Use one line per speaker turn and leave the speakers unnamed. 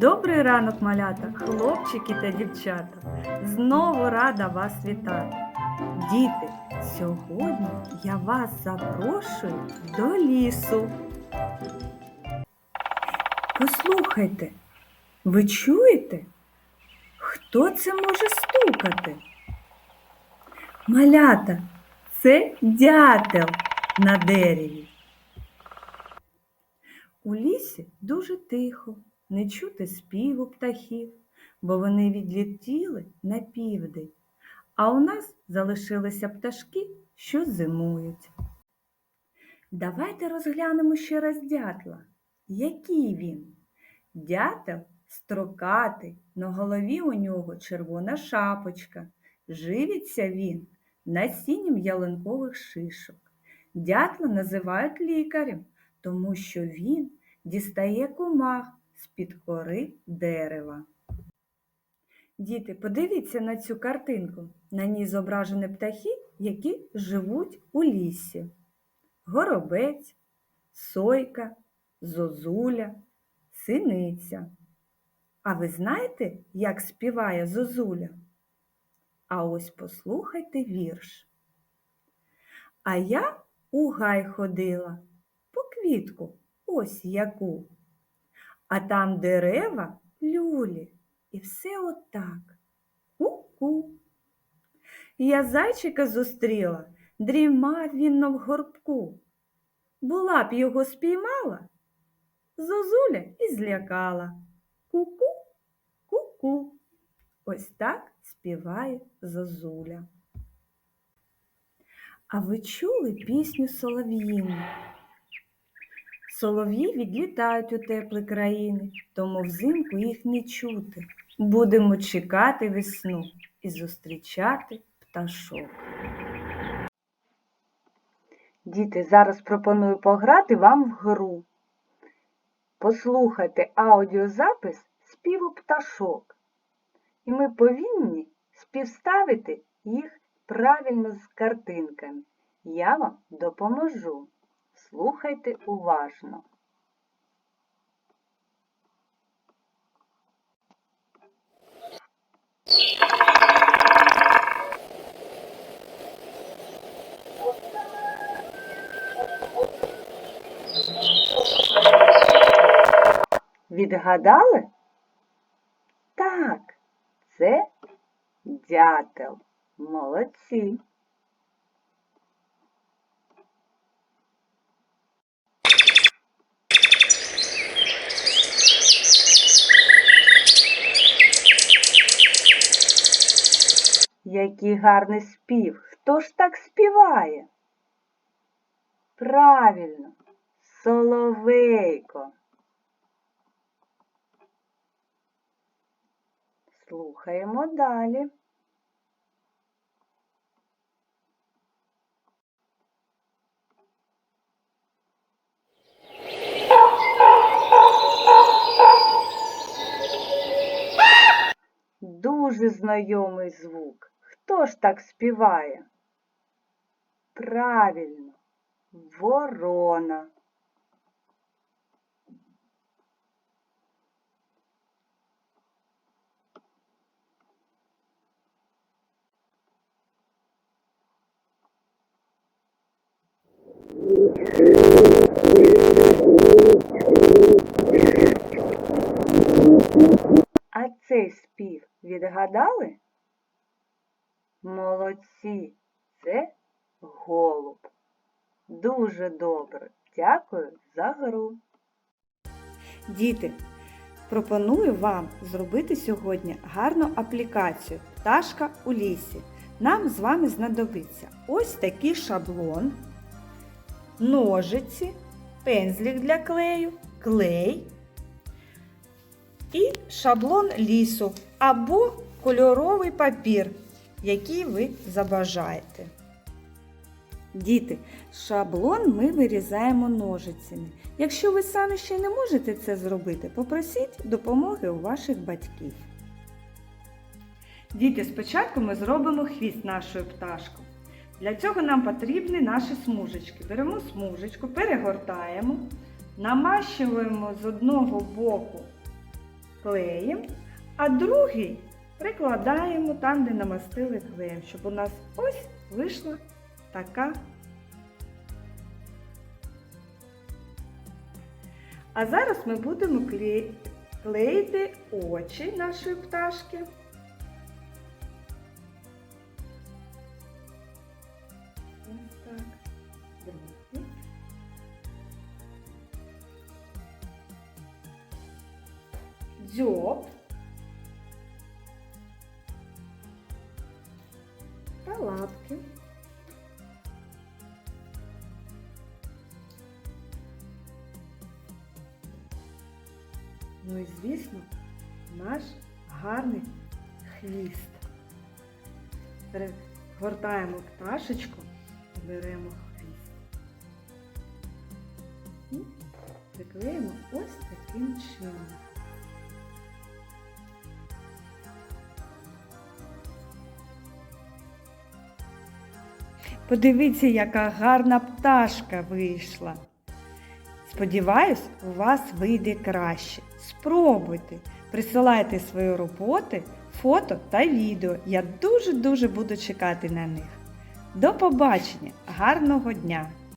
Добрий ранок, малята, хлопчики та дівчата. Знову рада вас вітати. Діти, сьогодні я вас запрошую до лісу. Послухайте, ви чуєте? Хто це може стукати? Малята, це дятел на дереві. У лісі дуже тихо, не чути співу птахів, бо вони відлетіли на південь, а у нас залишилися пташки, що зимують. Давайте розглянемо ще раз дятла. Який він? Дятел строкатий, на голові у нього червона шапочка. Живиться він насінням ялинкових шишок. Дятла називають лікарем, тому що він дістає комах з-під кори дерева. Діти, подивіться на цю картинку. На ній зображені птахи, які живуть у лісі. Горобець, сойка, зозуля, синиця. А ви знаєте, як співає зозуля? А ось послухайте вірш. А я у гай ходила по квітку, ось яку. А там дерева люлі, і все отак. Ку-ку. Я зайчика зустріла, дрімав він на горбку. Була б його спіймала, зозуля і злякала. Ку-ку, ку-ку. Ось так співає зозуля. А ви чули пісню солов'їну? Солов'ї відлітають у теплі країни, тому взимку їх не чути. Будемо чекати весну і зустрічати пташок. Діти, зараз пропоную пограти вам в гру. Послухайте аудіозапис співу пташок. І ми повинні співставити їх правильно з картинками. Я вам допоможу. Слухайте уважно. Відгадали? Так, це дятел. Молодці. Який гарний спів. Хто ж так співає? Правильно, соловейко. Слухаємо далі. Дуже знайомий звук. Хто ж так співає? Правильно, ворона. А цей спів відгадали? Молодці, це голуб. Дуже добре. Дякую за гру. Діти, пропоную вам зробити сьогодні гарну аплікацію Пташка у лісі. Нам з вами знадобиться ось такий шаблон, ножиці, пензлик для клею, клей і шаблон лісу або кольоровий папір, який ви забажаєте. Діти, шаблон ми вирізаємо ножицями. Якщо ви самі ще не можете це зробити, попросіть допомоги у ваших батьків. Діти, спочатку ми зробимо хвіст нашої пташки. Для цього нам потрібні наші смужечки. Беремо смужечку, перегортаємо, намащуємо з одного боку клеєм, а другий прикладаємо там, де намастили клеєм, щоб у нас ось вийшла така. А зараз ми будемо клеїти очі нашої пташки. Дзьоб. Лапки. Ну і звісно, наш гарний хвіст. Перегортаємо пташечку беремо хвіст. І приклеїмо ось таким чином. Подивіться, яка гарна пташка вийшла. Сподіваюсь, у вас вийде краще. Спробуйте, присилайте свої роботи, фото та відео. Я дуже-дуже буду чекати на них. До побачення! Гарного дня!